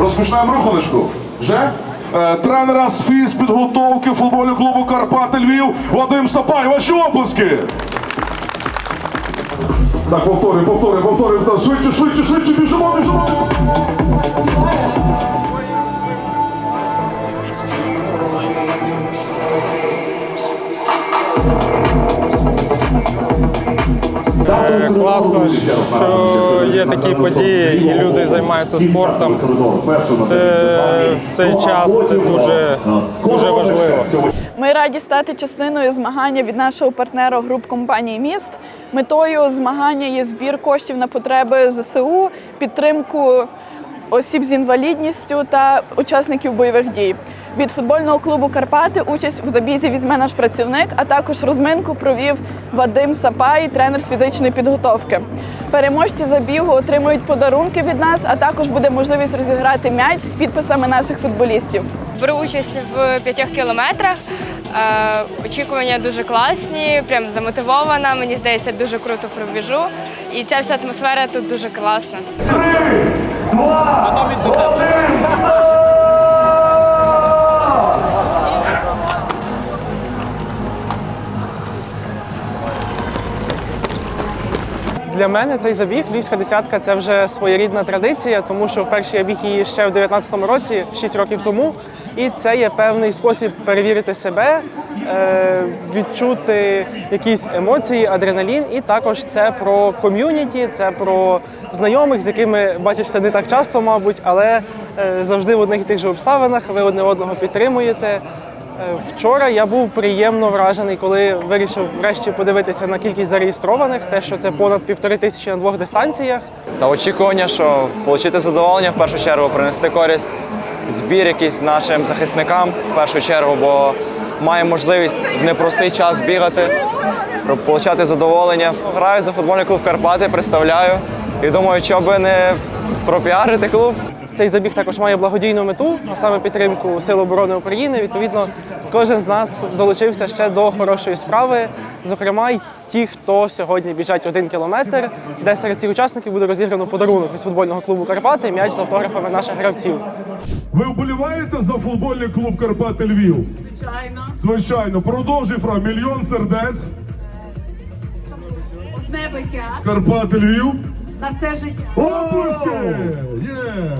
Розпочинаємо руханочку. Вже? Е, Тренера з фізпідготовки футбольного клубу Карпати Львів Вадим Сапай. Ваші оплески. Так, повтори, повтори, повтори. Швидше, швидше, швидше, біжимо, біжимо. Класно, що є такі події і люди займаються спортом. Це в цей час це дуже, дуже важливо. Ми раді стати частиною змагання від нашого партнера груп компанії Міст. Метою змагання є збір коштів на потреби ЗСУ, підтримку осіб з інвалідністю та учасників бойових дій. Від футбольного клубу Карпати участь в забізі візьме наш працівник, а також розминку провів Вадим Сапай, тренер з фізичної підготовки. Переможці забігу отримують подарунки від нас, а також буде можливість розіграти м'яч з підписами наших футболістів. Беру участь в п'ятьох кілометрах. Е, Очікування дуже класні, прям замотивована. Мені здається, дуже круто пробіжу. І ця вся атмосфера тут дуже класна. Для мене цей забіг Львівська десятка це вже своєрідна традиція, тому що вперше я біг її ще в 19-му році, 6 років тому. І це є певний спосіб перевірити себе, е, відчути якісь емоції, адреналін. І також це про ком'юніті, це про знайомих, з якими бачишся не так часто, мабуть, але е, завжди в одних і тих же обставинах ви одне одного підтримуєте. Е, Вчора я був приємно вражений, коли вирішив врешті подивитися на кількість зареєстрованих, те, що це понад півтори тисячі на двох дистанціях. Та очікування, що отримати задоволення в першу чергу, принести користь, збір якийсь нашим захисникам в першу чергу, бо маємо можливість в непростий час бігати, отримати задоволення. Граю за футбольний клуб Карпати, представляю і думаю, що би не пропіарити клуб. Цей забіг також має благодійну мету, а саме підтримку Сил оборони України. Відповідно, кожен з нас долучився ще до хорошої справи. Зокрема, й ті, хто сьогодні біжать один кілометр, де серед цих учасників буде розіграно подарунок від футбольного клубу Карпати, м'яч з автографами наших гравців. Ви вболіваєте за футбольний клуб Карпати Львів? Звичайно. Звичайно. Продовжуй фра мільйон сердець. Одне биття Карпати Львів. На все життя. Оплески! Є!